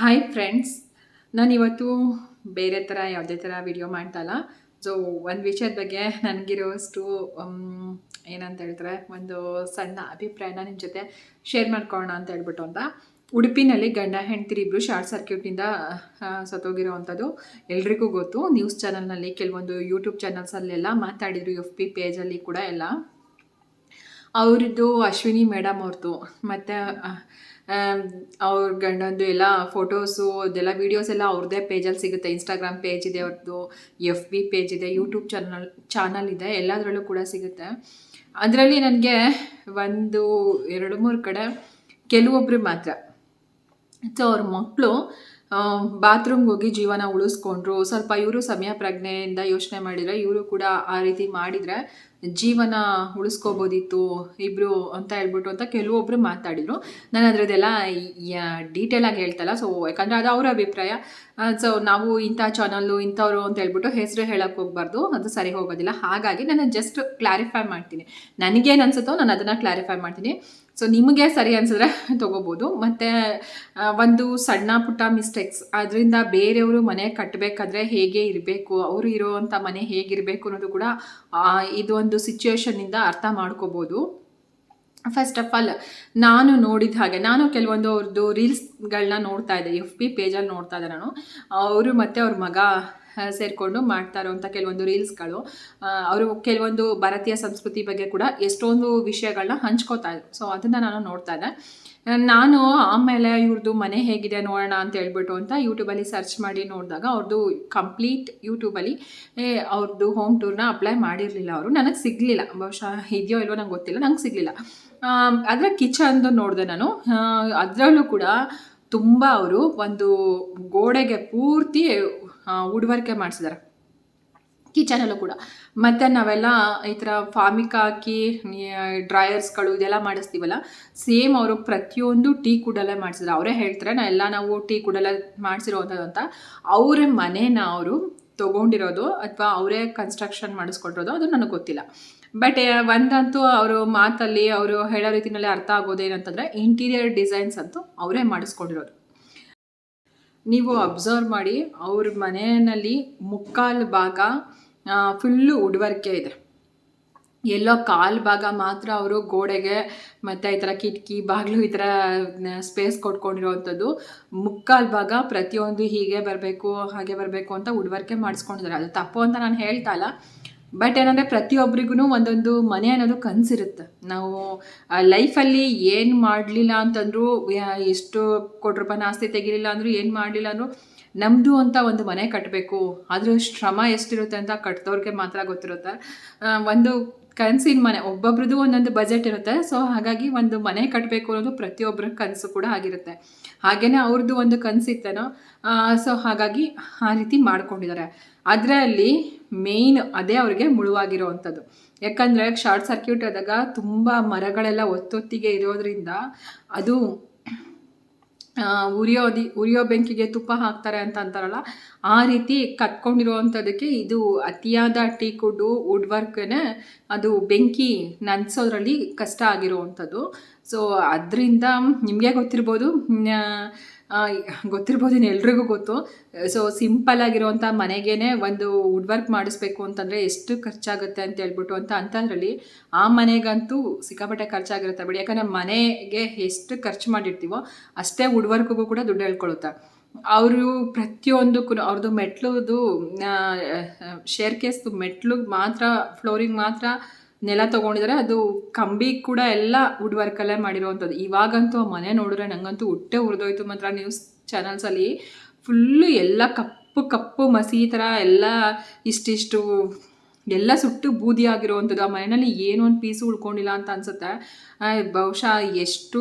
Hi friends ನಾನು ಇವತ್ತು ಬೇರೆ ಥರ ಯಾವುದೇ ಥರ ವಿಡಿಯೋ ಮಾಡ್ತಲ್ಲ. ಸೊ ಒಂದು ವಿಷಯದ ಬಗ್ಗೆ ನನಗಿರೋಷ್ಟು ಏನಂತ ಹೇಳ್ತಾರೆ, ಒಂದು ಸಣ್ಣ ಅಭಿಪ್ರಾಯನ ನಿಮ್ಮ ಜೊತೆ ಶೇರ್ ಮಾಡ್ಕೊಳ್ಳೋಣ ಅಂತ ಹೇಳ್ಬಿಟ್ಟು ಅಂತ. ಉಡುಪಿನಲ್ಲಿ ಗಂಡ, ಹೆಂಡ್ತಿರಿ ಇಬ್ಬರು ಶಾರ್ಟ್ ಸರ್ಕ್ಯೂಟಿಂದ ಸತ್ತೋಗಿರೋ ಅಂಥದ್ದು ಎಲ್ರಿಗೂ ಗೊತ್ತು. ನ್ಯೂಸ್ ಚಾನಲ್ನಲ್ಲಿ ಕೆಲವೊಂದು ಯೂಟ್ಯೂಬ್ ಚಾನಲ್ಸಲ್ಲೆಲ್ಲ ಮಾತಾಡಿದ್ರು ಎಫ್ ಪಿ ಪೇಜಲ್ಲಿ ಕೂಡ ಎಲ್ಲ. ಅವ್ರದ್ದು ಅಶ್ವಿನಿ ಮೇಡಮ್ ಅವ್ರದ್ದು ಮತ್ತು ಅವ್ರ ಗಂಡಂದು ಎಲ್ಲ ಫೋಟೋಸು ಅದೆಲ್ಲ ವೀಡಿಯೋಸ್ ಎಲ್ಲ ಅವ್ರದ್ದೇ ಪೇಜಲ್ಲಿ ಸಿಗುತ್ತೆ. ಇನ್ಸ್ಟಾಗ್ರಾಮ್ ಪೇಜ್ ಇದೆ ಅವ್ರದ್ದು ಎಫ್ ಬಿ ಪೇಜ್ ಇದೆ ಯೂಟ್ಯೂಬ್ ಚಾನಲ್ ಚಾನಲ್ ಇದೆ, ಎಲ್ಲದರಲ್ಲೂ ಕೂಡ ಸಿಗುತ್ತೆ. ಅದರಲ್ಲಿ ನನಗೆ ಒಂದು, ಎರಡು, ಮೂರು ಕಡೆ ಕೆಲವೊಬ್ಬರು ಮಾತ್ರ. ಸೊ ಅವ್ರ ಮಕ್ಕಳು ಬಾತ್ರೂಮ್ಗೆ ಹೋಗಿ ಜೀವನ ಉಳಿಸ್ಕೊಂಡ್ರು. ಸ್ವಲ್ಪ ಇವರು ಸಮಯ ಪ್ರಜ್ಞೆಯಿಂದ ಯೋಚನೆ ಮಾಡಿದರೆ ಇವರು ಕೂಡ ಆ ರೀತಿ ಮಾಡಿದರೆ ಜೀವನ ಉಳಿಸ್ಕೋಬೋದಿತ್ತು ಇಬ್ಬರು ಅಂತ ಹೇಳ್ಬಿಟ್ಟು ಅಂತ ಕೆಲವೊಬ್ಬರು ಮಾತಾಡಿದರು. ನಾನು ಅದರದ್ದೆಲ್ಲ ಡೀಟೇಲ್ ಆಗಿ ಹೇಳ್ತಲ್ಲ ಸೊ ಯಾಕಂದರೆ ಅದು ಅವರ ಅಭಿಪ್ರಾಯ. ಸೊ ನಾವು ಇಂಥ ಚಾನಲ್ಲು ಇಂಥವ್ರು ಅಂತ ಹೇಳ್ಬಿಟ್ಟು ಹೆಸರು ಹೇಳಕ್ಕೆ ಹೋಗ್ಬಾರ್ದು, ಅದು ಸರಿ ಹೋಗೋದಿಲ್ಲ. ಹಾಗಾಗಿ ನಾನು ಜಸ್ಟ್ ಕ್ಲಾರಿಫೈ ಮಾಡ್ತೀನಿ. ನನಗೇನು ಅನ್ಸುತ್ತೋ ನಾನು ಅದನ್ನು ಕ್ಲಾರಿಫೈ ಮಾಡ್ತೀನಿ. ಸೊ ನಿಮಗೆ ಸರಿ ಅನಿಸಿದ್ರೆ ತೊಗೋಬೋದು. ಮತ್ತು ಒಂದು ಸಣ್ಣ ಪುಟ್ಟ ಮಿಸ್ಟೇಕ್ಸ್ ಅದರಿಂದ ಬೇರೆಯವರು ಮನೆ ಕಟ್ಟಬೇಕಾದ್ರೆ ಹೇಗೆ ಇರಬೇಕು, ಅವರು ಇರೋವಂಥ ಮನೆ ಹೇಗಿರಬೇಕು ಅನ್ನೋದು ಕೂಡ ಇದೊಂದು ಸಿಚುವೇಶನ್ನಿಂದ ಅರ್ಥ ಮಾಡ್ಕೋಬೋದು. ಫಸ್ಟ್ ಆಫ್ ಆಲ್ ನಾನು ನೋಡಿದ ಹಾಗೆ, ನಾನು ಕೆಲವೊಂದು ಅವ್ರದ್ದು ರೀಲ್ಸ್ಗಳನ್ನ ನೋಡ್ತಾ ಇದ್ದೆ. ಎಫ್ ಪಿ ಪೇಜಲ್ಲಿ ನೋಡ್ತಾ ಇದ್ದೆ ನಾನು. ಅವರು ಮತ್ತು ಅವ್ರ ಮಗ ಸೇರಿಕೊಂಡು ಮಾಡ್ತಾ ಇರೋವಂಥ ಕೆಲವೊಂದು ರೀಲ್ಸ್ಗಳು. ಅವರು ಕೆಲವೊಂದು ಭಾರತೀಯ ಸಂಸ್ಕೃತಿ ಬಗ್ಗೆ ಕೂಡ ಎಷ್ಟೊಂದು ವಿಷಯಗಳನ್ನ ಹಂಚ್ಕೋತಾ ಇದ್ರು. ಸೊ ಅದನ್ನು ನಾನು ನೋಡ್ತಾ ಇದ್ದೆ. ನಾನು ಆಮೇಲೆ ಇವ್ರದ್ದು ಮನೆ ಹೇಗಿದೆ ನೋಡೋಣ ಅಂತ ಹೇಳ್ಬಿಟ್ಟು ಅಂತ ಯೂಟ್ಯೂಬಲ್ಲಿ ಸರ್ಚ್ ಮಾಡಿ ನೋಡಿದಾಗ ಅವ್ರದ್ದು ಕಂಪ್ಲೀಟ್ ಯೂಟ್ಯೂಬಲ್ಲಿ ಅವ್ರದ್ದು ಹೋಮ್ ಟೂರ್ನ ಅಪ್ಲೈ ಮಾಡಿರಲಿಲ್ಲ ಅವರು. ನನಗೆ ಸಿಗಲಿಲ್ಲ. ಬಹುಶಃ ಇದೆಯೋ ಇಲ್ವೋ ನಂಗೆ ಗೊತ್ತಿಲ್ಲ. ನಂಗೆ ಸಿಗಲಿಲ್ಲ. ಅದರ ಕಿಚನ್ದು ನೋಡಿದೆ ನಾನು. ಅದರಲ್ಲೂ ಕೂಡ ತುಂಬ ಅವರು ಒಂದು ಗೋಡೆಗೆ ಪೂರ್ತಿ ವುಡ್ ವರ್ಕೆ ಮಾಡಿಸಿದ್ದಾರೆ ಕಿಚನಲ್ಲೂ ಕೂಡ. ಮತ್ತು ನಾವೆಲ್ಲ ಈ ಥರ ಫಾಮಿಕ್ ಹಾಕಿ ಡ್ರಾಯರ್ಸ್ಗಳು ಇದೆಲ್ಲ ಮಾಡಿಸ್ತೀವಲ್ಲ, ಸೇಮ್ ಅವರು ಪ್ರತಿಯೊಂದು ಟೀ ಕುಡಲ್ಲೇ ಮಾಡಿಸಿದ್ರು. ಅವರೇ ಹೇಳ್ತಾರೆ, ನಾ ಎಲ್ಲ ನಾವು ಟೀ ಕುಡಲ್ಲೇ ಮಾಡಿಸಿರೋವಂಥದ್ದು ಅಂತ. ಅವರ ಮನೇನ ಅವರು ತೊಗೊಂಡಿರೋದು ಅಥವಾ ಅವರೇ ಕನ್ಸ್ಟ್ರಕ್ಷನ್ ಮಾಡಿಸ್ಕೊಟ್ಟಿರೋದು, ಅದು ನನಗೆ ಗೊತ್ತಿಲ್ಲ. ಬಟ್ ಒಂದಂತೂ ಅವರು ಮಾತಲ್ಲಿ, ಅವರು ಹೇಳೋ ರೀತಿಯಲ್ಲಿ ಅರ್ಥ ಆಗೋದೇನಂತಂದರೆ, ಇಂಟೀರಿಯರ್ ಡಿಸೈನ್ಸ್ ಅಂತೂ ಅವರೇ ಮಾಡಿಸ್ಕೊಂಡಿರೋದು. ನೀವು ಅಬ್ಸರ್ವ್ ಮಾಡಿ ಅವ್ರ ಮನೆಯಲ್ಲಿ ಮುಕ್ಕಾಲು ಭಾಗ ಫುಲ್ಲು ಉಡುವರಿಕೆ ಇದೆ. ಎಲ್ಲೋ ಕಾಲು ಭಾಗ ಮಾತ್ರ ಅವರು ಗೋಡೆಗೆ ಮತ್ತು ಈ ಥರ ಕಿಟಕಿ, ಬಾಗಿಲು ಈ ಥರ ಸ್ಪೇಸ್ ಕೊಟ್ಕೊಂಡಿರೋವಂಥದ್ದು. ಮುಕ್ಕಾಲು ಭಾಗ ಪ್ರತಿಯೊಂದು ಹೀಗೆ ಬರಬೇಕು, ಹಾಗೆ ಬರಬೇಕು ಅಂತ ಉಡುವರಿಕೆ ಮಾಡಿಸ್ಕೊಂಡಿದ್ದಾರೆ. ಅದು ತಪ್ಪು ಅಂತ ನಾನು ಹೇಳ್ತಾ ಇಲ್ಲ. ಬಟ್ ಏನಂದರೆ ಪ್ರತಿಯೊಬ್ಬರಿಗೂ ಒಂದೊಂದು ಮನೆ ಅನ್ನೋದು ಕನಸಿರುತ್ತೆ. ನಾವು ಲೈಫಲ್ಲಿ ಏನು ಮಾಡಲಿಲ್ಲ ಅಂತಂದರೂ ಎಷ್ಟು ಕೋಟಿ ರೂಪಾಯಿ ಆಸ್ತಿ ತೆಗಿಲಿಲ್ಲ ಅಂದರೂ ಏನು ಮಾಡಲಿಲ್ಲ ಅಂದರೂ ನಮ್ಮದು ಅಂತ ಒಂದು ಮನೆ ಕಟ್ಟಬೇಕು ಅದ್ರ ಶ್ರಮ ಎಷ್ಟಿರುತ್ತೆ ಅಂತ ಕಟ್ಟಿದವ್ರಿಗೆ ಮಾತ್ರ ಗೊತ್ತಿರುತ್ತೆ. ಒಂದು ಕನಸಿನ ಮನೆ, ಒಬ್ಬೊಬ್ರದ್ದು ಒಂದೊಂದು ಬಜೆಟ್ ಇರುತ್ತೆ. ಸೊ ಹಾಗಾಗಿ ಒಂದು ಮನೆ ಕಟ್ಟಬೇಕು ಅನ್ನೋದು ಪ್ರತಿಯೊಬ್ಬರ ಕನಸು ಕೂಡ ಆಗಿರುತ್ತೆ. ಹಾಗೆಯೇ ಅವ್ರದ್ದು ಒಂದು ಕನಸಿತ್ತೇನೋ ಸೊ ಹಾಗಾಗಿ ಆ ರೀತಿ ಮಾಡ್ಕೊಂಡಿದ್ದಾರೆ. ಅದರಲ್ಲಿ ಮೇಯ್ನ್ ಅದೇ ಅವ್ರಿಗೆ ಮುಳುವಾಗಿರೋವಂಥದ್ದು. ಯಾಕಂದರೆ ಶಾರ್ಟ್ ಸರ್ಕ್ಯೂಟ್ ಆದಾಗ ತುಂಬ ಮರಗಳೆಲ್ಲ ಒತ್ತೊತ್ತಿಗೆ ಇರೋದ್ರಿಂದ ಅದು ಉರಿಯೋದಿ ಉರಿಯೋ ಬೆಂಕಿಗೆ ತುಪ್ಪ ಹಾಕ್ತಾರೆ ಅಂತ ಅಂತಾರಲ್ಲ, ಆ ರೀತಿ ಕತ್ಕೊಂಡಿರುವಂಥದ್ದಕ್ಕೆ ಇದು ಅತಿಯಾದ ಟೀ ಕುಡ್ಡು ವುಡ್ ವರ್ಕ್ನೆ ಅದು ಬೆಂಕಿ ನನ್ಸೋದ್ರಲ್ಲಿ ಕಷ್ಟ ಆಗಿರುವಂಥದ್ದು. ಸೊ ಅದರಿಂದ ನಿಮಗೆ ಗೊತ್ತಿರ್ಬೋದು ಗೊತ್ತಿರ್ಬೋದು ಎಲ್ರಿಗೂ ಗೊತ್ತು. ಸೊ ಸಿಂಪಲ್ ಆಗಿರುವಂಥ ಮನೆಗೇ ಒಂದು ವುಡ್ ವರ್ಕ್ ಮಾಡಿಸ್ಬೇಕು ಅಂತಂದರೆ ಎಷ್ಟು ಖರ್ಚಾಗುತ್ತೆ ಅಂತ ಹೇಳ್ಬಿಟ್ಟು ಅಂತ ಅಂಥದ್ರಲ್ಲಿ ಆ ಮನೆಗಂತೂ ಸಿಕ್ಕಾಪಟ್ಟೆ ಖರ್ಚಾಗಿರುತ್ತೆ. ಬಿಡಿ ಯಾಕಂದರೆ ಮನೆಗೆ ಎಷ್ಟು ಖರ್ಚು ಮಾಡಿರ್ತೀವೋ ಅಷ್ಟೇ ವುಡ್ ವರ್ಕ್ಗೂ ಕೂಡ ದುಡ್ಡು ಹೇಳ್ಕೊಳುತ್ತೆ. ಅವರು ಪ್ರತಿಯೊಂದಕ್ಕೂ ಅವ್ರದ್ದು ಮೆಟ್ಲುದು ಶೇರ್ ಕೇಸ್ದು ಮೆಟ್ಲು ಮಾತ್ರ ಫ್ಲೋರಿಂಗ್ ಮಾತ್ರ ನೆಲ ತೊಗೊಂಡಿದ್ದಾರೆ ಅದು ಕಂಬಿ ಕೂಡ ಎಲ್ಲ ವುಡ್ ವರ್ಕಲ್ಲೇ ಮಾಡಿರೋವಂಥದ್ದು. ಇವಾಗಂತೂ ಆ ಮನೆ ನೋಡಿದ್ರೆ ನನಗಂತೂ ಹೊಟ್ಟೆ ಉರಿದೋಯ್ತು. ಮಾತ್ರ ನ್ಯೂಸ್ ಚಾನಲ್ಸಲ್ಲಿ ಫುಲ್ಲು ಎಲ್ಲ ಕಪ್ಪು ಕಪ್ಪು ಮಸಿ ಥರ ಎಲ್ಲ ಇಷ್ಟಿಷ್ಟು ಎಲ್ಲ ಸುಟ್ಟು ಬೂದಿ ಆಗಿರುವಂಥದ್ದು. ಆ ಮನೆಯಲ್ಲಿ ಏನೋ ಒಂದು ಪೀಸು ಉಳ್ಕೊಂಡಿಲ್ಲ ಅಂತ ಅನಿಸುತ್ತೆ. ಬಹುಶಃ ಎಷ್ಟು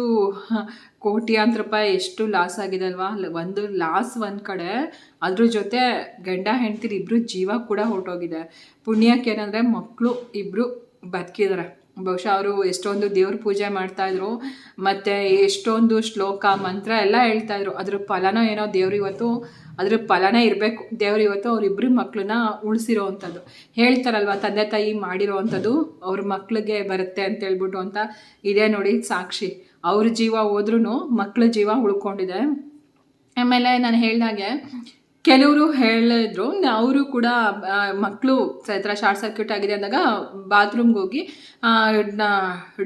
ಕೋಟ್ಯಾಂತರ ರೂಪಾಯಿ ಎಷ್ಟು ಲಾಸ್ ಆಗಿದೆ ಅಲ್ವಾ? ಒಂದು ಲಾಸ್ ಒಂದು ಕಡೆ. ಅದ್ರ ಜೊತೆ ಗಂಡ ಹೆಂಡ್ತಿರು ಇಬ್ಬರು ಜೀವ ಕೂಡ ಹೊರಟೋಗಿದೆ. ಪುಣ್ಯಕ್ಕೆ ಏನಂದರೆ ಮಕ್ಕಳು ಇಬ್ಬರು ಬದುಕಿದ್ದಾರೆ ಬಹುಶಃ ಅವರು ಎಷ್ಟೊಂದು ದೇವ್ರ ಪೂಜೆ ಮಾಡ್ತಾಯಿದ್ರು ಮತ್ತು ಎಷ್ಟೊಂದು ಶ್ಲೋಕ, ಮಂತ್ರ ಎಲ್ಲ ಹೇಳ್ತಾಯಿದ್ರು ಅದ್ರ ಫಲನೋ ಏನೋ ದೇವ್ರ ಇವತ್ತು, ಅದ್ರ ಫಲನೇ ಇರಬೇಕು. ದೇವ್ರ ಇವತ್ತು ಅವರಿಬ್ಬರು ಮಕ್ಕಳನ್ನ ಉಳಿಸಿರೋ ಅಂಥದ್ದು. ಹೇಳ್ತಾರಲ್ವ, ತಂದೆ ತಾಯಿ ಮಾಡಿರೋ ಅಂಥದ್ದು, ಅವ್ರ ಮಕ್ಳಿಗೆ ಬರುತ್ತೆ ಅಂತ ಹೇಳ್ಬಿಟ್ಟು ಅಂತ. ಇದೇ ನೋಡಿ ಸಾಕ್ಷಿ. ಅವ್ರ ಜೀವ ಹೋದ್ರೂ ಮಕ್ಳ ಜೀವ ಉಳ್ಕೊಂಡಿದೆ. ಆಮೇಲೆ ನಾನು ಹೇಳ್ದಾಗೆ ಕೆಲವರು ಹೇಳಿದ್ರು ಅವರು ಕೂಡ ಮಕ್ಕಳು ಥರ ಶಾರ್ಟ್ ಸರ್ಕ್ಯೂಟ್ ಆಗಿದೆ ಅಂದಾಗ ಬಾತ್ರೂಮ್ಗೆ ಹೋಗಿ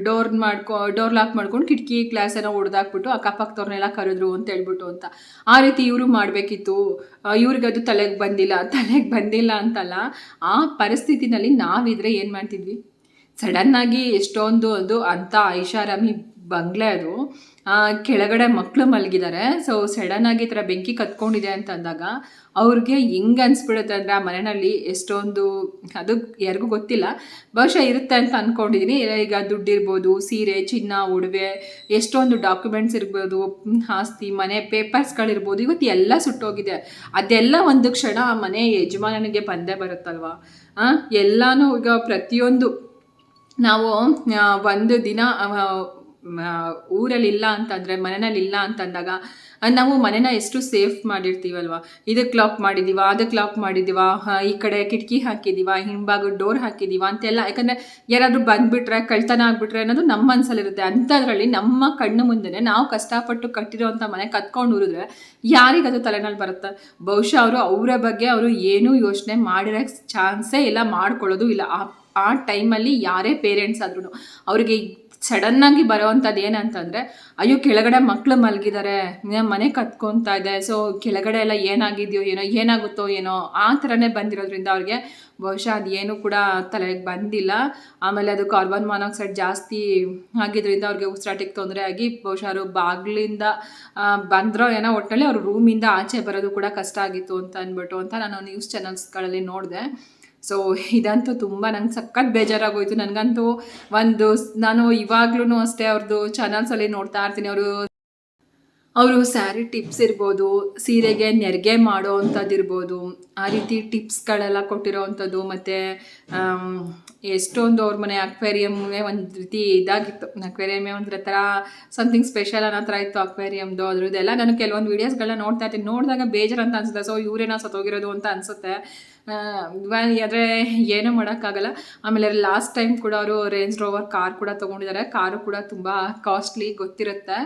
ಡೋರ್ ಮಾಡ್ಕೊ, ಡೋರ್ ಲಾಕ್ ಮಾಡ್ಕೊಂಡು ಕಿಟಕಿ ಗ್ಲಾಸನ್ನು ಹೊಡೆದಾಕ್ಬಿಟ್ಟು ಅಕ್ಕಪಕ್ಕದವ್ರನ್ನೆಲ್ಲ ಕರೆದ್ರು ಅಂತ ಹೇಳ್ಬಿಟ್ಟು ಅಂತ. ಆ ರೀತಿ ಇವರು ಮಾಡಬೇಕಿತ್ತು. ಇವ್ರಿಗದು ತಲೆಗೆ ಬಂದಿಲ್ಲ ತಲೆಗೆ ಬಂದಿಲ್ಲ ಅಂತಲ್ಲ. ಆ ಪರಿಸ್ಥಿತಿನಲ್ಲಿ ನಾವಿದ್ರೆ ಏನು ಮಾಡ್ತಿದ್ವಿ? ಸಡನ್ನಾಗಿ ಎಷ್ಟೊಂದು ಅದು ಅಂಥ ಐಷಾರಾಮಿ ಬಂಗ್ಲೆ ಅದು. ಕೆಳಗಡೆ ಮಕ್ಕಳು ಮಲಗಿದ್ದಾರೆ ಸೊ ಸಡನ್ನಾಗಿ ಈ ಥರ ಬೆಂಕಿ ಕತ್ಕೊಂಡಿದೆ ಅಂತ ಅಂದಾಗ ಅವ್ರಿಗೆ ಹೆಂಗೆ ಅನಿಸ್ಬಿಡುತ್ತೆ ಅಂದರೆ ಆ ಮನೆಯಲ್ಲಿ ಎಷ್ಟೊಂದು ಅದು ಯಾರಿಗೂ ಗೊತ್ತಿಲ್ಲ. ಬಹುಶಃ ಇರುತ್ತೆ ಅಂತ ಅಂದ್ಕೊಂಡಿದ್ದೀನಿ ಈಗ ದುಡ್ಡಿರ್ಬೋದು, ಸೀರೆ, ಚಿನ್ನ, ಉಡುವೆ, ಎಷ್ಟೊಂದು ಡಾಕ್ಯುಮೆಂಟ್ಸ್ ಇರ್ಬೋದು, ಆಸ್ತಿ, ಮನೆ ಪೇಪರ್ಸ್ಗಳಿರ್ಬೋದು ಇವತ್ತು ಎಲ್ಲ ಸುಟ್ಟೋಗಿದೆ. ಅದೆಲ್ಲ ಒಂದು ಕ್ಷಣ ಆ ಮನೆ ಯಜಮಾನನಿಗೆ ಬಂದೇ ಬರುತ್ತಲ್ವಾ? ಎಲ್ಲಾನು ಈಗ ಪ್ರತಿಯೊಂದು ನಾವು ಒಂದು ದಿನ ಊರಲ್ಲಿ ಇಲ್ಲ ಅಂತಂದರೆ ಮನೆಯಲ್ಲಿ ಇಲ್ಲ ಅಂತಂದಾಗ ನಾವು ಮನೆನ ಎಷ್ಟು ಸೇಫ್ ಮಾಡಿರ್ತೀವಲ್ವ? ಇದಕ್ಕೆ ಲಾಕ್ ಮಾಡಿದ್ದೀವ ಅದಕ್ಕೆ ಲಾಕ್ ಮಾಡಿದ್ದೀವ ಈ ಕಡೆ ಕಿಟಕಿ ಹಾಕಿದ್ದೀವ ಹಿಂಭಾಗ ಡೋರ್ ಹಾಕಿದ್ದೀವ ಅಂತೆಲ್ಲ. ಯಾಕಂದರೆ ಯಾರಾದರೂ ಬಂದುಬಿಟ್ರೆ ಕಳ್ತನ ಆಗಿಬಿಟ್ರೆ ಅನ್ನೋದು ನಮ್ಮ ಮನಸ್ಸಲ್ಲಿರುತ್ತೆ ಅಂಥದ್ರಲ್ಲಿ ನಮ್ಮ ಕಣ್ಣು ಮುಂದೆನೆ ನಾವು ಕಷ್ಟಪಟ್ಟು ಕಟ್ಟಿರೋವಂಥ ಮನೆ ಕತ್ಕೊಂಡು ಉರಿದ್ರೆ ಯಾರಿಗದು ತಲೆನಲ್ಲಿ ಬರುತ್ತೆ? ಬಹುಶಃ ಅವರು ಅವರ ಬಗ್ಗೆ ಅವರು ಏನೂ ಯೋಚನೆ ಮಾಡಿರೋ ಚಾನ್ಸೇ ಇಲ್ಲ, ಮಾಡ್ಕೊಳ್ಳೋದು ಇಲ್ಲ. ಆ ಆ ಟೈಮಲ್ಲಿ ಯಾರೇ ಪೇರೆಂಟ್ಸ್ ಆದ್ರೂ ಅವ್ರಿಗೆ ಸಡನ್ನಾಗಿ ಬರೋವಂಥದ್ದು ಏನಂತಂದರೆ ಅಯ್ಯೋ, ಕೆಳಗಡೆ ಮಕ್ಕಳು ಮಲಗಿದ್ದಾರೆ ಮನೆ ಕತ್ಕೊತಾ ಇದೆ, ಸೊ ಕೆಳಗಡೆ ಎಲ್ಲ ಏನಾಗಿದೆಯೋ ಏನೋ, ಏನಾಗುತ್ತೋ ಏನೋ, ಆ ಥರನೇ ಬಂದಿರೋದ್ರಿಂದ ಅವ್ರಿಗೆ ಬಹುಶಃ ಅದು ಏನೂ ಕೂಡ ತಲೆಗೆ ಬಂದಿಲ್ಲ. ಆಮೇಲೆ ಅದು ಕಾರ್ಬನ್ ಮಾನಾಕ್ಸೈಡ್ ಜಾಸ್ತಿ ಆಗಿದ್ರಿಂದ ಅವ್ರಿಗೆ ಉಸಿರಾಟಕ್ಕೆ ತೊಂದರೆ ಆಗಿ ಬಹುಶಃ ಅವರು ಬಾಗಿಲಿಂದ ಬಂದ್ರೋ ಏನೋ ಒಟ್ಟಲ್ಲಿ ಅವ್ರ ರೂಮಿಂದ ಆಚೆ ಬರೋದು ಕೂಡ ಕಷ್ಟ ಆಗಿತ್ತು ಅಂತ ಅಂದ್ಬಿಟ್ಟು ಅಂತ ನಾನು ನ್ಯೂಸ್ ಚಾನಲ್ಸ್ಗಳಲ್ಲಿ ನೋಡಿದೆ. ಸೊ ಇದಂತೂ ತುಂಬ ನಂಗೆ ಸಖತ್ ಬೇಜಾರಾಗೋಯ್ತು. ನನಗಂತೂ ಒಂದು ನಾನು ಇವಾಗ್ಲೂ ಅಷ್ಟೇ ಅವ್ರದ್ದು ಚಾನಲ್ಸಲ್ಲಿ ನೋಡ್ತಾ ಇರ್ತೀನಿ. ಅವರು ಅವರು ಸ್ಯಾರಿ ಟಿಪ್ಸ್ ಇರ್ಬೋದು, ಸೀರೆಗೆ ನೆರಿಗೆ ಮಾಡೋ ಅಂಥದ್ದು ಇರ್ಬೋದು, ಆ ರೀತಿ ಟಿಪ್ಸ್ಗಳೆಲ್ಲ ಕೊಟ್ಟಿರೋ ಅಂಥದ್ದು, ಮತ್ತು ಎಷ್ಟೊಂದು ಅವ್ರ ಮನೆ ಅಕ್ವೇರಿಯಮ್ಗೆ ಒಂದು ರೀತಿ ಇದಾಗಿತ್ತು. ಅಕ್ವೇರಿಯಮ್ಮೇ ಒಂದು ಥರ ಸಮಥಿಂಗ್ ಸ್ಪೆಷಲ್ ಅನ್ನೋ ಥರ ಇತ್ತು ಅಕ್ವೇರಿಯಮ್ದು, ಅದರದ್ದೆಲ್ಲ ನಾನು ಕೆಲವೊಂದು ವೀಡಿಯೋಸ್ಗಳನ್ನ ನೋಡ್ತಾ ಇರ್ತೀನಿ. ನೋಡಿದಾಗ ಬೇಜಾರು ಅಂತ ಅನ್ಸುತ್ತೆ. ಸೊ ಇವರೇನೋ ಸತ್ತೋಗಿರೋದು ಅಂತ ಅನಿಸುತ್ತೆ. ಆದರೆ ಏನೂ ಮಾಡೋಕ್ಕಾಗಲ್ಲ. ಆಮೇಲೆ ಲಾಸ್ಟ್ ಟೈಮ್ ಕೂಡ ಅವರು ರೇಂಜ್ ರೋವರ್ ಕಾರ್ ಕೂಡ ತೊಗೊಂಡಿದ್ದಾರೆ. ಕಾರು ಕೂಡ ತುಂಬ ಕಾಸ್ಟ್ಲಿ ಗೊತ್ತಿರುತ್ತೆ.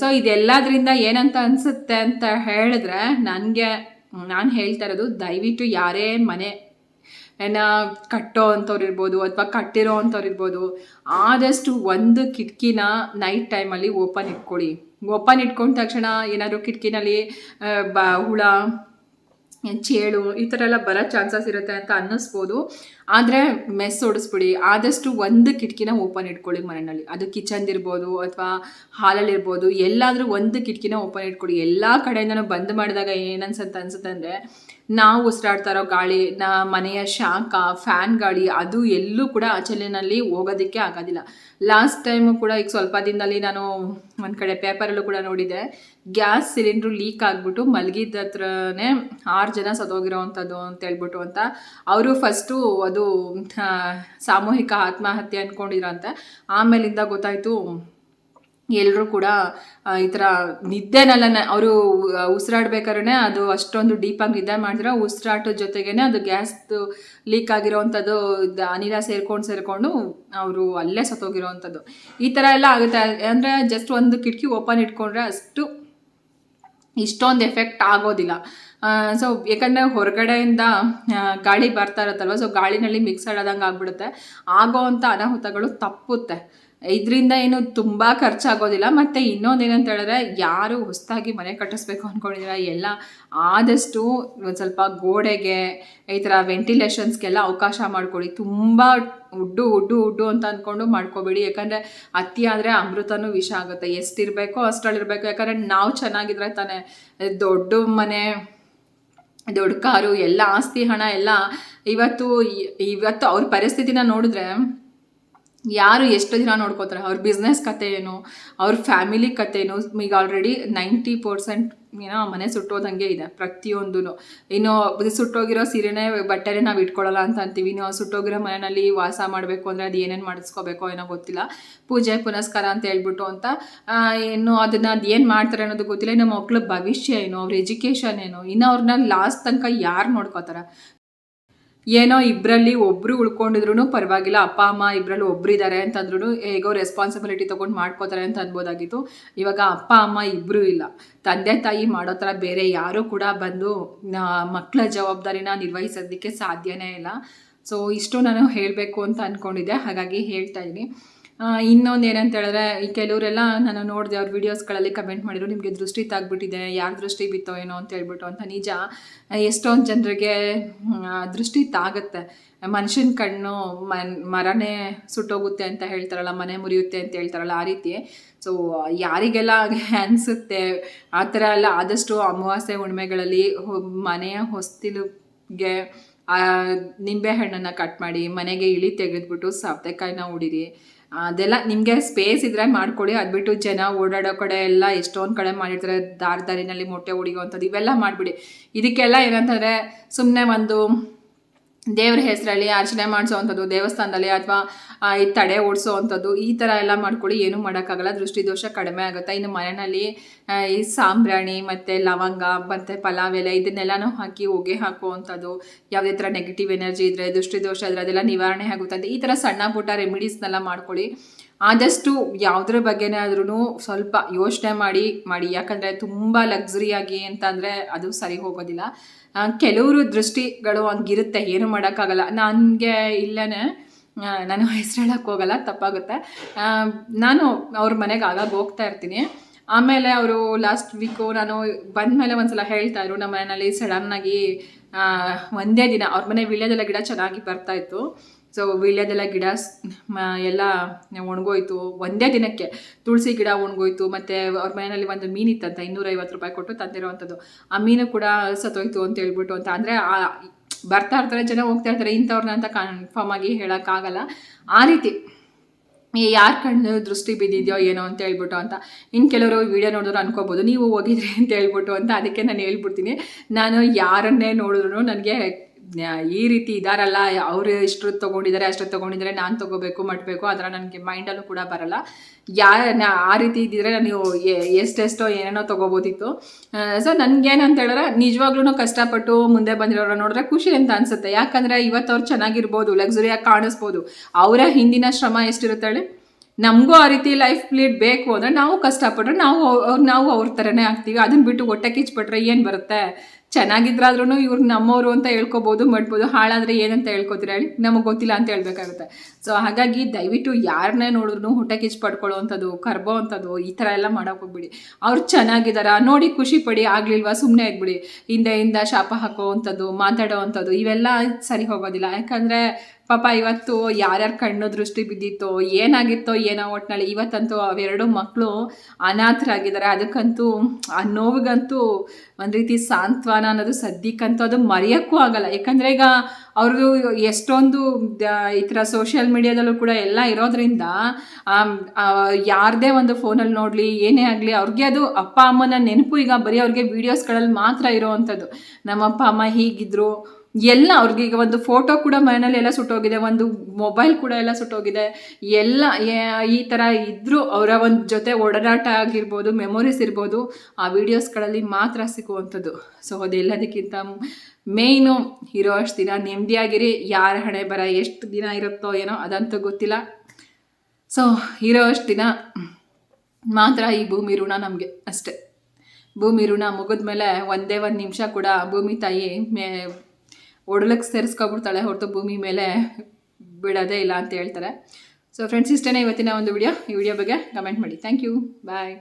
ಸೊ ಇದೆಲ್ಲದರಿಂದ ಏನಂತ ಅನಿಸುತ್ತೆ ಅಂತ ಹೇಳಿದ್ರೆ ನನಗೆ, ನಾನು ಹೇಳ್ತಾ ಇರೋದು ದಯವಿಟ್ಟು ಯಾರೇ ಮನೆ, ಏನ ಕಟ್ಟೋ ಅಂಥವ್ರು ಇರ್ಬೋದು ಅಥವಾ ಕಟ್ಟಿರೋ ಅಂಥವ್ರು ಇರ್ಬೋದು, ಆದಷ್ಟು ಒಂದು ಕಿಟಕಿನ ನೈಟ್ ಟೈಮಲ್ಲಿ ಓಪನ್ ಇಟ್ಕೊಳ್ಳಿ. ಓಪನ್ ಇಟ್ಕೊಂಡ ತಕ್ಷಣ ಏನಾದರೂ ಕಿಟಕಿನಲ್ಲಿ ಬ, ಹುಳ ಚೇಳು ಈ ಥರ ಎಲ್ಲ ಬರೋ ಚಾನ್ಸಸ್ ಇರುತ್ತೆ ಅಂತ ಅನ್ನಿಸ್ಬೋದು. ಆದರೆ ಮೆಸ್ ಓಡಿಸ್ಬಿಡಿ. ಆದಷ್ಟು ಒಂದು ಕಿಟಕಿನ ಓಪನ್ ಇಟ್ಕೊಳ್ಳಿ ಮನೆಯಲ್ಲಿ. ಅದು ಕಿಚನ್ ಇರ್ಬೋದು ಅಥವಾ ಹಾಲಲ್ಲಿರ್ಬೋದು ಎಲ್ಲಾದರೂ ಒಂದು ಕಿಟಕಿನ ಓಪನ್ ಇಟ್ಕೊಳ್ಳಿ ಎಲ್ಲ ಕಡೆಯಿಂದನೂ ಬಂದ್ ಮಾಡಿದಾಗ ಏನನ್ಸುತ್ತೆ ಅನ್ಸುತ್ತೆ ಅಂದರೆ ನಾವು ಉಸಿರಾಡ್ತಾ ಇರೋ ಗಾಳಿ, ನಾ ಮನೆಯ ಶಾಖ ಫ್ಯಾನ್ ಗಾಳಿ ಅದು ಎಲ್ಲೂ ಕೂಡ ಆಚಲಿನಲ್ಲಿ ಹೋಗೋದಕ್ಕೆ ಆಗೋದಿಲ್ಲ. ಲಾಸ್ಟ್ ಟೈಮು ಕೂಡ ಈಗ ಸ್ವಲ್ಪ ದಿನದಲ್ಲಿ ನಾನು ಒಂದು ಕಡೆ ಪೇಪರಲ್ಲೂ ಕೂಡ ನೋಡಿದೆ. ಗ್ಯಾಸ್ ಸಿಲಿಂಡ್ರು ಲೀಕ್ ಆಗಿಬಿಟ್ಟು ಮಲಗಿದ ಹತ್ರನೇ ಆರು ಜನ ಸತ್ತೋಗಿರೋ ಅಂಥದ್ದು ಅಂತ ಹೇಳ್ಬಿಟ್ಟು ಅಂತ. ಅವರು ಫಸ್ಟು ಅದು ಸಾಮೂಹಿಕ ಆತ್ಮಹತ್ಯೆ ಅಂದ್ಕೊಂಡಿದ್ರಂತೆ ಆಮೇಲಿಂದ ಗೊತ್ತಾಯಿತು ಎಲ್ಲರೂ ಕೂಡ ಈ ಥರ ನಿದ್ದೆನೆಲ್ಲ ಅವರು ಉಸಿರಾಡ್ಬೇಕಾದ್ರೆ ಅದು ಅಷ್ಟೊಂದು ಡೀಪಾಗಿ ನಿದ್ದೆ ಮಾಡಿದ್ರೆ ಉಸಿರಾಟದ ಜೊತೆಗೇನೆ ಅದು ಗ್ಯಾಸ್ದು ಲೀಕ್ ಆಗಿರೋವಂಥದ್ದು ಅನಿಲ ಸೇರ್ಕೊಂಡು ಸೇರಿಕೊಂಡು ಅವರು ಅಲ್ಲೇ ಸತ್ತೋಗಿರೋವಂಥದ್ದು ಈ ಥರ ಎಲ್ಲ ಆಗುತ್ತೆ. ಅಂದರೆ ಜಸ್ಟ್ ಒಂದು ಕಿಟಕಿ ಓಪನ್ ಇಟ್ಕೊಂಡ್ರೆ ಅಷ್ಟು ಇಷ್ಟೊಂದು ಎಫೆಕ್ಟ್ ಆಗೋದಿಲ್ಲ. ಸೊ ಯಾಕಂದರೆ ಹೊರಗಡೆಯಿಂದ ಗಾಳಿ ಬರ್ತಾ ಇರುತ್ತಲ್ವ ಸೊ ಗಾಳಿನಲ್ಲಿ ಮಿಕ್ಸ್ ಆದಂಗೆ ಆಗ್ಬಿಡುತ್ತೆ. ಆಗೋ ಅಂಥ ಅನಾಹುತಗಳು ತಪ್ಪುತ್ತೆ. ಇದರಿಂದ ಏನು ತುಂಬ ಖರ್ಚಾಗೋದಿಲ್ಲ. ಮತ್ತು ಇನ್ನೊಂದೇನಂತ ಹೇಳಿದ್ರೆ, ಯಾರು ಹೊಸದಾಗಿ ಮನೆ ಕಟ್ಟಿಸ್ಬೇಕು ಅಂದ್ಕೊಂಡಿದ್ದೀರ ಎಲ್ಲ ಆದಷ್ಟು ಒಂದು ಸ್ವಲ್ಪ ಗೋಡೆಗೆ ಈ ಥರ ವೆಂಟಿಲೇಷನ್ಸ್ಗೆಲ್ಲ ಅವಕಾಶ ಮಾಡ್ಕೊಳ್ಳಿ ತುಂಬ ಉಡ್ಡು ಉಡ್ಡು ಉಡ್ಡು ಅಂತ ಅಂದ್ಕೊಂಡು ಮಾಡ್ಕೋಬೇಡಿ. ಯಾಕಂದರೆ ಅತಿ ಆದರೆ ಅಮೃತನೂ ವಿಷ ಆಗುತ್ತೆ. ಎಷ್ಟಿರಬೇಕೋ ಅಷ್ಟರಲ್ಲಿರಬೇಕು. ಯಾಕಂದರೆ ನಾವು ಚೆನ್ನಾಗಿದ್ರೆ ತಾನೇ ದೊಡ್ಡ ಮನೆ, ದೊಡ್ಡ ಕಾರು, ಎಲ್ಲ ಆಸ್ತಿ, ಹಣ, ಎಲ್ಲ ಇವತ್ತು ಇವತ್ತು ಅವ್ರ ಪರಿಸ್ಥಿತಿನ ನೋಡಿದ್ರೆ ಯಾರು ಎಷ್ಟು ದಿನ ನೋಡ್ಕೋತಾರೆ, ಅವ್ರ ಬಿಸ್ನೆಸ್ ಕತೆ ಏನು ಅವ್ರ ಫ್ಯಾಮಿಲಿ ಕತೆ ಏನು ಈಗ ಆಲ್ರೆಡಿ ನೈಂಟಿ ಪರ್ಸೆಂಟ್ ಏನೋ ಮನೆ ಸುಟ್ಟೋದಂಗೆ ಇದೆ ಪ್ರತಿಯೊಂದು ಇನ್ನು ಸುಟ್ಟೋಗಿರೋ ಸೀರೆನೇ ಬಟ್ಟೆನೇ ನಾವು ಇಟ್ಕೊಳ್ಳಲ್ಲ ಅಂತ ಅಂತೀವಿ. ಇನ್ನು ಸುಟ್ಟೋಗಿರೋ ಮನೆಯಲ್ಲಿ ವಾಸ ಮಾಡಬೇಕು ಅಂದರೆ ಅದು ಏನೇನು ಮಾಡಿಸ್ಕೋಬೇಕೋ ಏನೋ ಗೊತ್ತಿಲ್ಲ. ಪೂಜೆ, ಪುನಸ್ಕಾರ ಅಂತ ಹೇಳ್ಬಿಟ್ಟು ಅಂತ ಇನ್ನು ಅದನ್ನು ಅದು ಏನು ಮಾಡ್ತಾರೆ ಅನ್ನೋದು ಗೊತ್ತಿಲ್ಲ. ಇನ್ನು ಮಕ್ಳ ಭವಿಷ್ಯ ಏನು, ಅವ್ರ ಎಜುಕೇಷನ್ ಏನು, ಇನ್ನು ಅವ್ರನ್ನ ಲಾಸ್ಟ್ ತನಕ ಯಾರು ನೋಡ್ಕೋತಾರೆ? ಏನೋ ಇಬ್ಬರಲ್ಲಿ ಒಬ್ಬರು ಉಳ್ಕೊಂಡಿದ್ರು ಪರವಾಗಿಲ್ಲ, ಅಪ್ಪ, ಅಮ್ಮ ಇಬ್ಬರಲ್ಲಿ ಒಬ್ರು ಇದ್ದಾರೆ ಅಂತಂದ್ರೂ ಹೇಗೋ ರೆಸ್ಪಾನ್ಸಿಬಿಲಿಟಿ ತೊಗೊಂಡು ಮಾಡ್ಕೋತಾರೆ ಅಂತ ಅನ್ಬೋದಾಗಿತ್ತು. ಇವಾಗ ಅಪ್ಪ, ಅಮ್ಮ ಇಬ್ಬರೂ ಇಲ್ಲ. ತಂದೆ, ತಾಯಿ ಮಾಡೋ ಥರ ಬೇರೆ ಯಾರೂ ಕೂಡ ಬಂದು ಮಕ್ಕಳ ಜವಾಬ್ದಾರಿನ ನಿರ್ವಹಿಸೋದಕ್ಕೆ ಸಾಧ್ಯನೇ ಇಲ್ಲ. ಸೊ ಇಷ್ಟು ನಾನು ಹೇಳಬೇಕು ಅಂತ ಅಂದ್ಕೊಂಡಿದ್ದೆ ಹಾಗಾಗಿ ಹೇಳ್ತಾ ಇದ್ದೀನಿ. ಇನ್ನೊಂದು ಏನಂತ ಹೇಳಿದ್ರೆ, ಈ ಕೆಲವರೆಲ್ಲ ನಾನು ನೋಡಿದೆ ಅವ್ರ ವೀಡಿಯೋಸ್ಗಳಲ್ಲಿ ಕಮೆಂಟ್ ಮಾಡಿದ್ರು, ನಿಮಗೆ ದೃಷ್ಟಿ ತಾಗ್ಬಿಟ್ಟಿದೆ, ಯಾರ ದೃಷ್ಟಿ ಬಿತ್ತೋ ಏನೋ ಅಂತ ಹೇಳ್ಬಿಟ್ಟು ಅಂತ ನಿಜ. ಎಷ್ಟೊಂದು ಜನರಿಗೆ ದೃಷ್ಟಿ ತಾಗತ್ತೆ. ಮನುಷ್ಯನ ಕಣ್ಣು ಮನ್, ಮರನೇ ಸುಟ್ಟೋಗುತ್ತೆ ಅಂತ ಹೇಳ್ತಾರಲ್ಲ, ಮನೆ ಮುರಿಯುತ್ತೆ ಅಂತ ಹೇಳ್ತಾರಲ್ಲ ಆ ರೀತಿ. ಸೊ ಯಾರಿಗೆಲ್ಲ ಅನಿಸುತ್ತೆ, ಆ ಥರ ಎಲ್ಲ ಆದಷ್ಟು ಅಮಾವಾಸ್ಯೆ ಹುಣ್ಮೆಗಳಲ್ಲಿ ಮನೆಯ ಹೊಸ್ತಿಲುಗೆ ನಿಂಬೆ ಹಣ್ಣನ್ನು ಕಟ್ ಮಾಡಿ, ಮನೆಗೆ ಇಳಿ ತೆಗೆದ್ಬಿಟ್ಟು ಸೌತೆಕಾಯಿನ ಉಡಿರಿ ಅದೆಲ್ಲ ನಿಮಗೆ ಸ್ಪೇಸ್ ಇದ್ರೆ ಮಾಡ್ಕೊಳ್ಳಿ ಅದು ಬಿಟ್ಟು ಜನ ಓಡಾಡೋ ಕಡೆ ಎಲ್ಲ ಎಷ್ಟೊಂದು ಕಡೆ ಮಾಡಿರ್ತಾರೆ. ದಾರಿ ದಾರಿನಲ್ಲಿ ಮೊಟ್ಟೆ ಹೊಡಿಯುವಂಥದ್ದು ಇವೆಲ್ಲ ಮಾಡಿಬಿಡಿ. ಇದಕ್ಕೆಲ್ಲ ಏನಂತಂದರೆ ಸುಮ್ಮನೆ ಒಂದು ದೇವ್ರ ಹೆಸರಲ್ಲಿ ಅರ್ಚನೆ ಮಾಡಿಸೋವಂಥದ್ದು, ದೇವಸ್ಥಾನದಲ್ಲಿ ಅಥವಾ ಈ ತಡೆ ಓಡಿಸೋವಂಥದ್ದು, ಈ ಥರ ಎಲ್ಲ ಮಾಡ್ಕೊಳ್ಳಿ, ಏನೂ ಮಾಡೋಕ್ಕಾಗಲ್ಲ, ದೃಷ್ಟಿದೋಷ ಕಡಿಮೆ ಆಗುತ್ತೆ. ಇನ್ನು ಮನೆಯಲ್ಲಿ ಈ ಸಾಂಬ್ರಾಣಿ ಮತ್ತು ಲವಂಗ, ಮತ್ತು ಪಲಾವ್ ಎಲೆ ಇದನ್ನೆಲ್ಲನೂ ಹಾಕಿ ಹೊಗೆ ಹಾಕುವಂಥದ್ದು, ಯಾವುದೇ ಥರ ನೆಗೆಟಿವ್ ಎನರ್ಜಿ ಇದ್ದರೆ ದೃಷ್ಟಿದೋಷ ಇದ್ರೆ, ಅದೆಲ್ಲ ನಿವಾರಣೆ ಆಗುತ್ತೆ ಈ ಥರ ಸಣ್ಣ ಪುಟ್ಟ ರೆಮಿಡೀಸ್ನೆಲ್ಲ ಮಾಡ್ಕೊಳ್ಳಿ. ಆದಷ್ಟು ಯಾವುದ್ರ ಬಗ್ಗೆನೇ ಆದ್ರೂ ಸ್ವಲ್ಪ ಯೋಚನೆ ಮಾಡಿ ಮಾಡಿ. ಯಾಕಂದರೆ ತುಂಬ ಲಕ್ಸುರಿಯಾಗಿ ಅಂತಂದರೆ ಅದು ಸರಿ ಹೋಗೋದಿಲ್ಲ. ಕೆಲವರು ದೃಷ್ಟಿಗಳು ಹಂಗಿರುತ್ತೆ, ಏನು ಮಾಡೋಕ್ಕಾಗಲ್ಲ. ನನಗೆ ಇಲ್ಲನೇ ನಾನು ಹೆಸರು ಹೋಗಲ್ಲ, ತಪ್ಪಾಗುತ್ತೆ. ನಾನು ಅವ್ರ ಮನೆಗೆ ಆಗಾಗ ಹೋಗ್ತಾ ಇರ್ತೀನಿ. ಆಮೇಲೆ ಅವರು ಲಾಸ್ಟ್ ವೀಕು ನಾನು ಬಂದಮೇಲೆ ಒಂದ್ಸಲ ಹೇಳ್ತಾ ಇದ್ರು, ನಮ್ಮ ಮನೆಯಲ್ಲಿ ಸಡನ್ನಾಗಿ ಒಂದೇ ದಿನ, ಅವ್ರ ಮನೆ ವಿಳ್ಯದೆಲ್ಲ ಗಿಡ ಚೆನ್ನಾಗಿ ಬರ್ತಾ ಇತ್ತು. ಸೊ ವೀಳ್ಯದೆಲ್ಲ ಗಿಡ ಎಲ್ಲ ಒಣಗೋಯ್ತು ಒಂದೇ ದಿನಕ್ಕೆ. ತುಳಸಿ ಗಿಡ ಒಣಗೋಯ್ತು, ಮತ್ತು ಅವ್ರ ಮನೆಯಲ್ಲಿ ಒಂದು ಮೀನಿತ್ತಂತ ಇನ್ನೂರೈವತ್ತು ರೂಪಾಯಿ ಕೊಟ್ಟು ತಂದಿರುವಂಥದ್ದು. ಆ ಮೀನು ಕೂಡ ಸತ್ತೋಯ್ತು ಅಂತ ಹೇಳ್ಬಿಟ್ಟು ಅಂತ. ಅಂದರೆ ಬರ್ತಾ ಇರ್ತಾರೆ, ಜನ ಹೋಗ್ತಾ ಇರ್ತಾರೆ, ಇಂಥವ್ರನ್ನ ಅಂತ ಕನ್ಫರ್ಮ್ ಆಗಿ ಹೇಳೋಕ್ಕಾಗಲ್ಲ. ಆ ರೀತಿ ಯಾರ ಕಣ್ಣು ದೃಷ್ಟಿ ಬಿದ್ದಿದೆಯೋ ಏನೋ ಅಂತ ಹೇಳ್ಬಿಟ್ಟು ಅಂತ. ಇನ್ನು ಕೆಲವರು ವಿಡಿಯೋ ನೋಡಿದ್ರು ಅನ್ಕೋಬೋದು, ನೀವು ಹೋಗಿದ್ರಿ ಅಂತ ಹೇಳ್ಬಿಟ್ಟು ಅಂತ ಅದಕ್ಕೆ ನಾನು ಹೇಳ್ಬಿಡ್ತೀನಿ. ನಾನು ಯಾರನ್ನೇ ನೋಡಿದ್ರು ನನಗೆ ಈ ರೀತಿ ಇದಾರಲ್ಲ, ಅವರು ಇಷ್ಟು ತೊಗೊಂಡಿದ್ದಾರೆ ಅಷ್ಟು ತೊಗೊಂಡಿದ್ದಾರೆ ನಾನು ತೊಗೋಬೇಕು, ಮಟ್ಬೇಕು ಅದರ ನನಗೆ ಮೈಂಡಲ್ಲೂ ಕೂಡ ಬರಲ್ಲ. ಯಾ ಆ ರೀತಿ ಇದ್ದಿದ್ರೆ ನಾನು ಎಷ್ಟೆಷ್ಟೋ ಏನೇನೋ ತೊಗೋಬೋದಿತ್ತು. ಸೊ ನನಗೇನಂತ ಹೇಳಿದ್ರೆ ನಿಜವಾಗ್ಲೂ ಕಷ್ಟಪಟ್ಟು ಮುಂದೆ ಬಂದಿರೋರು ನೋಡಿದ್ರೆ ಖುಷಿ ಅಂತ ಅನ್ಸುತ್ತೆ. ಯಾಕಂದರೆ ಇವತ್ತು ಅವ್ರು ಚೆನ್ನಾಗಿರ್ಬೋದು ಲಕ್ಸುರಿಯಾಗಿ ಕಾಣಿಸ್ಬೋದು. ಅವರ ಹಿಂದಿನ ಶ್ರಮ ಎಷ್ಟಿರುತ್ತಾಳೆ ನಮಗೂ ಆ ರೀತಿ ಲೈಫ್ ಲೀಡ್ ಬೇಕು ಅಂದರೆ ನಾವು ಕಷ್ಟಪಟ್ರೆ ನಾವು ನಾವು ಅವ್ರ ಥರನೇ ಆಗ್ತೀವಿ. ಅದನ್ನ ಬಿಟ್ಟು ಹೊಟ್ಟೆ ಕಿಚ್ಬಿಟ್ರೆ ಏನು ಬರುತ್ತೆ? ಚೆನ್ನಾಗಿದ್ರಾದ್ರೂ ಇವ್ರು ನಮ್ಮವರು ಅಂತ ಹೇಳ್ಕೊಬೋದು, ಮಾಡ್ಬೋದು, ಹಾಳಾದರೆ ಏನಂತ ಹೇಳ್ಕೊತೀರ ಹೇಳಿ? ನಮಗೆ ಗೊತ್ತಿಲ್ಲ ಅಂತ ಹೇಳ್ಬೇಕಾಗುತ್ತೆ. ಸೊ ಹಾಗಾಗಿ ದಯವಿಟ್ಟು ಯಾರನ್ನೇ ನೋಡಿದ್ರು ಹೊಟ್ಟೆ ಕಿಚ್ಚು ಪಡ್ಕೊಳ್ಳೋ ಅಂಥದ್ದು ಕರ್ಬೋ ಅಂಥದ್ದು ಈ ಥರ ಎಲ್ಲ ಮಾಡೋಕೆ ಹೋಗ್ಬಿಡಿ. ಅವ್ರು ಚೆನ್ನಾಗಿದ್ದಾರ ನೋಡಿ ಖುಷಿ ಪಡಿ, ಆಗ್ಲಿಲ್ವಾ ಸುಮ್ಮನೆ ಆಗ್ಬಿಡಿ. ಹಿಂದೆಯಿಂದ ಶಾಪ ಹಾಕೋ ಅಂಥದ್ದು, ಮಾತಾಡೋ ಇವೆಲ್ಲ ಸರಿ ಹೋಗೋದಿಲ್ಲ. ಯಾಕಂದರೆ ಪಾಪ ಇವತ್ತು ಯಾರ್ಯಾರ ಕಣ್ಣು ದೃಷ್ಟಿ ಬಿದ್ದಿತ್ತೋ, ಏನಾಗಿತ್ತೋ ಏನೋ ಒಟ್ಟಿನಲ್ಲಿ ಇವತ್ತಂತೂ ಅವೆರಡು ಮಕ್ಕಳು ಅನಾಥರಾಗಿದ್ದಾರೆ. ಅದಕ್ಕಂತೂ ಆ ನೋವಿಗಂತೂ ಒಂದು ರೀತಿ ಸಾಂತ್ವನ ಅನ್ನೋದು ಸದ್ಯಕ್ಕಂತೂ ಅದು ಮರೆಯೋಕ್ಕೂ ಆಗಲ್ಲ. ಯಾಕಂದರೆ ಈಗ ಅವ್ರದ್ದು ಎಷ್ಟೊಂದು ಈ ಥರ ಸೋಷಿಯಲ್ ಮೀಡಿಯಾದಲ್ಲೂ ಕೂಡ ಎಲ್ಲ ಇರೋದ್ರಿಂದ ಯಾರದೇ ಒಂದು ಫೋನಲ್ಲಿ ನೋಡಲಿ, ಏನೇ ಆಗಲಿ, ಅವ್ರಿಗೆ ಅದು ಅಪ್ಪ ಅಮ್ಮನ ನೆನಪು ಈಗ ಬರೀ ಅವ್ರಿಗೆ ವೀಡಿಯೋಸ್ಗಳಲ್ಲಿ ಮಾತ್ರ ಇರೋವಂಥದ್ದು. ನಮ್ಮ ಅಪ್ಪ ಅಮ್ಮ ಹೀಗಿದ್ರು ಎಲ್ಲ ಅವ್ರಿಗೆ ಒಂದು ಫೋಟೋ ಕೂಡ ಮನೆಯಲ್ಲಿ ಎಲ್ಲ ಸುಟ್ಟೋಗಿದೆ, ಒಂದು ಮೊಬೈಲ್ ಕೂಡ ಎಲ್ಲ ಸುಟ್ಟೋಗಿದೆ. ಎಲ್ಲ ಈ ಥರ ಇದ್ದರೂ ಅವರ ಒಂದು ಜೊತೆ ಒಡನಾಟ ಆಗಿರ್ಬೋದು ಮೆಮೊರೀಸ್ ಇರ್ಬೋದು, ಆ ವಿಡಿಯೋಸ್ಗಳಲ್ಲಿ ಮಾತ್ರ ಸಿಗುವಂಥದ್ದು. ಸೊ ಅದೆಲ್ಲದಕ್ಕಿಂತ ಮೇಯ್ನು ಇರೋ ಅಷ್ಟು ದಿನ ನೆಮ್ಮದಿಯಾಗಿರಿ. ಯಾರ ಹಣೆ ಬರ ಎಷ್ಟು ದಿನ ಇರುತ್ತೋ ಏನೋ ಅದಂತೂ ಗೊತ್ತಿಲ್ಲ. ಸೊ ಇರೋ ಅಷ್ಟು ದಿನ ಮಾತ್ರ ಈ ಭೂಮಿ ಋಣ ನಮಗೆ ಅಷ್ಟೆ. ಭೂಮಿ ಋಣ ಮುಗಿದ್ಮೇಲೆ ಒಂದೇ ಒಂದು ನಿಮಿಷ ಕೂಡ ಭೂಮಿ ತಾಯಿ ಮೇ ಒಡಲಕ್ಕೆ ಸೇರಿಸ್ಕೊಬಿಡ್ತಾಳೆ, ಹೊರತು ಭೂಮಿ ಮೇಲೆ ಬಿಡೋದೇ ಇಲ್ಲ ಅಂತ ಹೇಳ್ತಾರೆ. ಸೊ ಫ್ರೆಂಡ್ಸ್ ಇಷ್ಟೇ ಇವತ್ತಿನ ಒಂದು ವಿಡಿಯೋ ಈ ವಿಡಿಯೋ ಬಗ್ಗೆ ಕಮೆಂಟ್ ಮಾಡಿ. Thank you bye